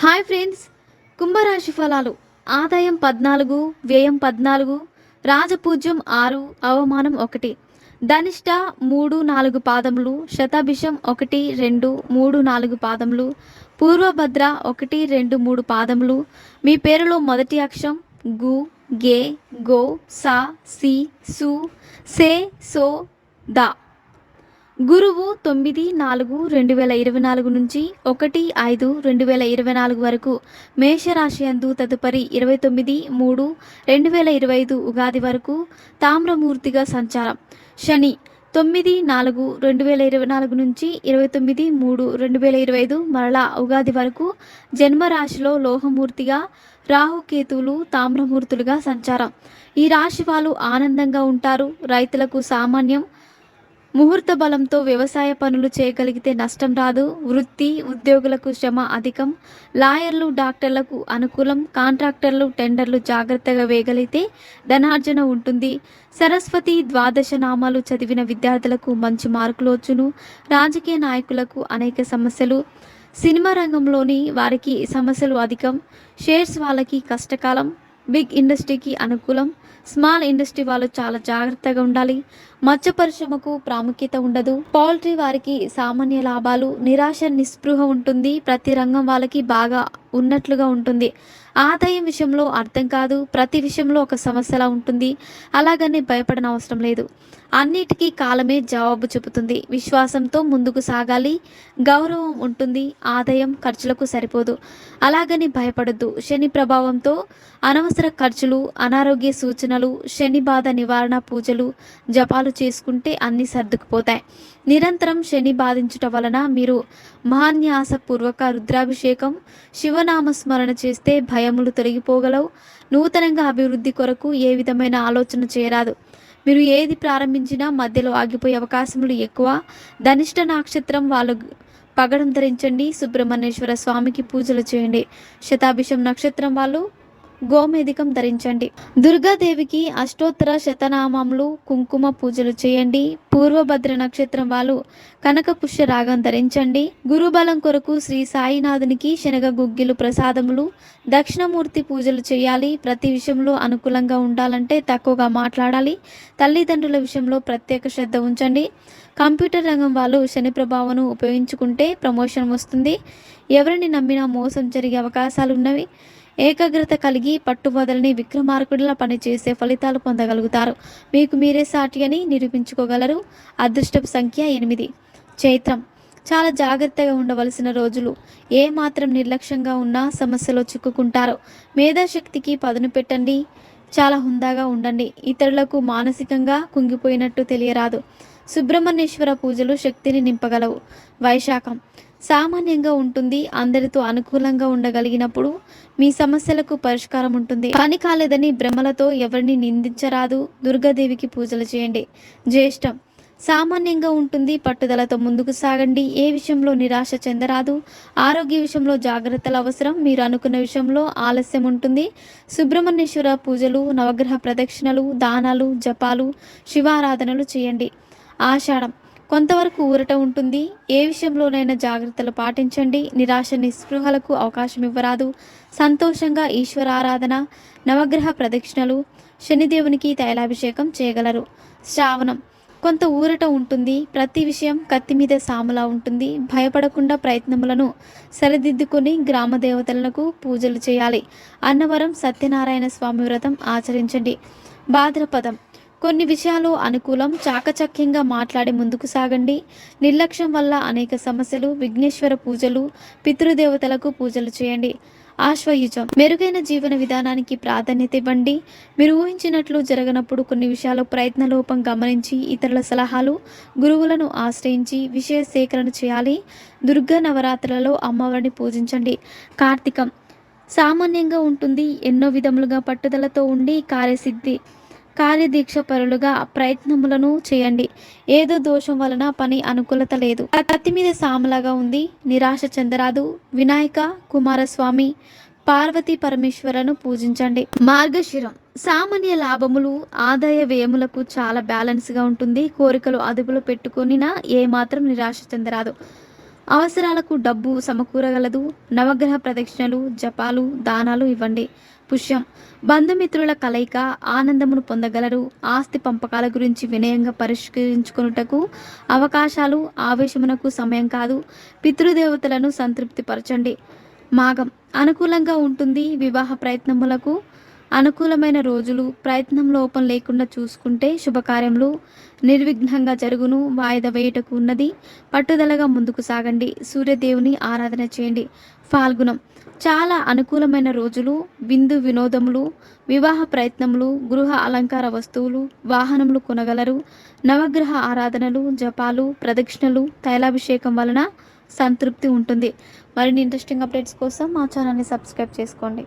Hi friends. కుంభరాశి ఫలాలు. ఆదాయం పద్నాలుగు వ్యయం పద్నాలుగు రాజపూజ్యం ఆరు అవమానం ఒకటి. ధనిష్ట మూడు నాలుగు పాదములు శతాభిషం ఒకటి రెండు మూడు నాలుగు పాదములు పూర్వభద్ర ఒకటి రెండు మూడు పాదములు. మీ పేరులో మొదటి అక్షరం గు గే గో సా సి సు సే సో దా. గురువు తొమ్మిది నాలుగు రెండు వేల ఇరవై నాలుగు నుంచి ఒకటి ఐదు రెండు వేల ఇరవై నాలుగు వరకు మేషరాశి అందు తదుపరి ఇరవై తొమ్మిది మూడు రెండు వేల ఇరవై ఐదు ఉగాది వరకు తామ్రమూర్తిగా సంచారం. శని తొమ్మిది నాలుగు రెండు వేల ఇరవై నాలుగు నుంచి ఇరవై తొమ్మిది మూడు రెండు వేల ఇరవై ఐదు మరలా ఉగాది వరకు జన్మరాశిలో లోహమూర్తిగా రాహుకేతువులు తామ్రమూర్తులుగా సంచారం. ఈ రాశి వాళ్ళు ఆనందంగా ఉంటారు. రైతులకు సామాన్యం ముహూర్త బలంతో వ్యవసాయ పనులు చేయగలిగితే నష్టం రాదు. వృత్తి ఉద్యోగులకు శ్రమ అధికం. లాయర్లు డాక్టర్లకు అనుకూలం. కాంట్రాక్టర్లు టెండర్లు జాగ్రత్తగా వేయగలిగితే ధనార్జన ఉంటుంది. సరస్వతి ద్వాదశ నామాలు చదివిన విద్యార్థులకు మంచి మార్కులు వచ్చును. రాజకీయ నాయకులకు అనేక సమస్యలు. సినిమా రంగంలోని వారికి సమస్యలు అధికం. షేర్స్ వాళ్ళకి కష్టకాలం. బిగ్ ఇండస్ట్రీకి అనుకూలం. స్మాల్ ఇండస్ట్రీ వాళ్ళు చాలా జాగ్రత్తగా ఉండాలి. మత్స్య పరిశ్రమకు ప్రాముఖ్యత ఉండదు. పౌల్ట్రీ వారికి సామాన్య లాభాలు నిరాశ నిస్పృహ ఉంటుంది. ప్రతి రంగం వాళ్ళకి బాగా ఉన్నట్లుగా ఉంటుంది. ఆదాయం విషయంలో అర్థం కాదు. ప్రతి విషయంలో ఒక సమస్యలా ఉంటుంది. అలాగని భయపడన అవసరం లేదు. అన్నిటికీ కాలమే జవాబు చెబుతుంది. విశ్వాసంతో ముందుకు సాగాలి. గౌరవం ఉంటుంది. ఆదాయం ఖర్చులకు సరిపోదు. అలాగని భయపడద్దు. శని ప్రభావంతో అనవసర ఖర్చులు అనారోగ్య సూచనలు శని బాధ నివారణ పూజలు జపాలు చేసుకుంటే అన్నీ సర్దుకుపోతాయి. నిరంతరం శని బాధించుట వలన మీరు మహాన్యాసపూర్వక రుద్రాభిషేకం శివ శివనామస్మరణ చేస్తే భయములు తొలగిపోగలవు. నూతనంగా అభివృద్ధి కొరకు ఏ విధమైన ఆలోచన చేరాదు మీరు ఏది ప్రారంభించినా మధ్యలో ఆగిపోయే అవకాశములు ఎక్కువ. ధనిష్ట నక్షత్రం వాళ్ళు పగడం ధరించండి. సుబ్రహ్మణ్యేశ్వర స్వామికి పూజలు చేయండి. శతాభిషం నక్షత్రం వాళ్ళు గోమేధికం ధరించండి. దుర్గాదేవికి అష్టోత్తర శతనామములు కుంకుమ పూజలు చేయండి. పూర్వభద్ర నక్షత్రం వాళ్ళు కనక పుష్య రాగం ధరించండి. గురుబలం కొరకు శ్రీ సాయినాథునికి శనగ గుగ్గిలు ప్రసాదములు దక్షిణమూర్తి పూజలు చేయాలి. ప్రతి విషయంలో అనుకూలంగా ఉండాలంటే తక్కువగా మాట్లాడాలి. తల్లిదండ్రుల విషయంలో ప్రత్యేక శ్రద్ధ ఉంచండి. కంప్యూటర్ రంగం వాళ్ళు శని ప్రభావం ఉపయోగించుకుంటే ప్రమోషన్ వస్తుంది. ఎవరిని నమ్మినా మోసం జరిగే అవకాశాలు ఉన్నవి ఏకాగ్రత కలిగి పట్టుమొదలని విక్రమార్కుడిలా పనిచేసే ఫలితాలు పొందగలుగుతారు. మీకు మీరే సాటి అని నిరూపించుకోగలరు. అదృష్టపు సంఖ్య ఎనిమిది. చైత్రం. చాలా జాగ్రత్తగా ఉండవలసిన రోజులు. ఏ మాత్రం నిర్లక్ష్యంగా ఉన్నా సమస్యలో చిక్కుకుంటారు. మేధాశక్తికి పదును పెట్టండి. చాలా హుందాగా ఉండండి. ఇతరులకు మానసికంగా కుంగిపోయినట్టు తెలియరాదు. సుబ్రహ్మణ్యేశ్వర పూజలు శక్తిని నింపగలవు. వైశాఖం. సామాన్యంగా ఉంటుంది. అందరితో అనుకూలంగా ఉండగలిగినప్పుడు మీ సమస్యలకు పరిష్కారం ఉంటుంది. పని కాలేదని భ్రమలతో ఎవరిని నిందించరాదు. దుర్గాదేవికి పూజలు చేయండి. జ్యేష్టం. సామాన్యంగా ఉంటుంది పట్టుదలతో ముందుకు సాగండి. ఏ విషయంలో నిరాశ చెందరాదు? ఆరోగ్య విషయంలో జాగ్రత్తలు అవసరం. మీరు అనుకున్న విషయంలో ఆలస్యం ఉంటుంది. సుబ్రహ్మణ్యేశ్వర పూజలు నవగ్రహ ప్రదక్షిణలు దానాలు జపాలు శివారాధనలు చేయండి. ఆషాఢం. కొంతవరకు ఊరట ఉంటుంది. ఏ విషయంలోనైనా జాగ్రత్తలు పాటించండి. నిరాశ నిస్పృహలకు అవకాశం ఇవ్వరాదు. సంతోషంగా ఈశ్వరారాధన నవగ్రహ ప్రదక్షిణలు శనిదేవునికి తైలాభిషేకం చేయగలరు. శ్రావణం. కొంత ఊరట ఉంటుంది. ప్రతి విషయం కత్తి మీద సాములా ఉంటుంది. భయపడకుండా ప్రయత్నములను సరిదిద్దుకొని గ్రామ దేవతలకు పూజలు చేయాలి. అన్నవరం సత్యనారాయణ స్వామి వ్రతం ఆచరించండి. భాద్రపదం. కొన్ని విషయాలు అనుకూలం చాకచక్యంగా మాట్లాడి ముందుకు సాగండి. నిర్లక్ష్యం వల్ల అనేక సమస్యలు విఘ్నేశ్వర పూజలు పితృదేవతలకు పూజలు చేయండి. ఆశ్వయుజం. మెరుగైన జీవన విధానానికి ప్రాధాన్యత ఇవ్వండి. మీరు ఊహించినట్లు జరగనప్పుడు కొన్ని విషయాలు ప్రయత్న లోపం గమనించి ఇతరుల సలహాలు గురువులను ఆశ్రయించి విషయ సేకరణ చేయాలి. దుర్గా నవరాత్రులలో అమ్మవారిని పూజించండి. కార్తీకం. సామాన్యంగా ఉంటుంది. ఎన్నో విధములుగా పట్టుదలతో ఉండి కార్యసిద్ధి కార్యదీక్ష పరులుగా ప్రయత్నములను చేయండి. ఏదో దోషం వలన పని అనుకూలత లేదు. కత్తి మీద సామలాగా ఉంది. నిరాశ చెందరాదు. వినాయక కుమారస్వామి పార్వతీ పరమేశ్వరను పూజించండి. మార్గశిరం. సామాన్య లాభములు ఆదాయ వ్యయములకు చాలా బ్యాలెన్స్గా ఉంటుంది. కోరికలు అదుపులో పెట్టుకునినా ఏమాత్రం నిరాశ చెందరాదు. అవసరాలకు డబ్బు సమకూరగలదు. నవగ్రహ ప్రదక్షిణలు జపాలు దానాలు ఇవ్వండి. పుష్యం. బంధుమిత్రుల కలయిక ఆనందమును పొందగలరు. ఆస్తి పంపకాల గురించి వినయంగా పరిష్కరించుకొనుటకు అవకాశాలు ఆవేశమునకు సమయం కాదు. పితృదేవతలను సంతృప్తిపరచండి. మాగం అనుకూలంగా ఉంటుంది వివాహ ప్రయత్నములకు అనుకూలమైన రోజులు ప్రయత్నం లోపం లేకుండా చూసుకుంటే శుభకార్యములు నిర్విఘ్నంగా జరుగును. వాయిదా వేయుటకు ఉన్నది. పట్టుదలగా ముందుకు సాగండి. సూర్యదేవుని ఆరాధన చేయండి. ఫాల్గుణం. చాలా అనుకూలమైన రోజులు విందు వినోదములు వివాహ ప్రయత్నములు గృహ అలంకార వస్తువులు వాహనములు కొనగలరు. నవగ్రహ ఆరాధనలు జపాలు ప్రదక్షిణలు తైలాభిషేకం వలన సంతృప్తి ఉంటుంది. మరిన్ని ఇంట్రెస్టింగ్ అప్డేట్స్ కోసం మా ఛానల్ని సబ్స్క్రైబ్ చేసుకోండి.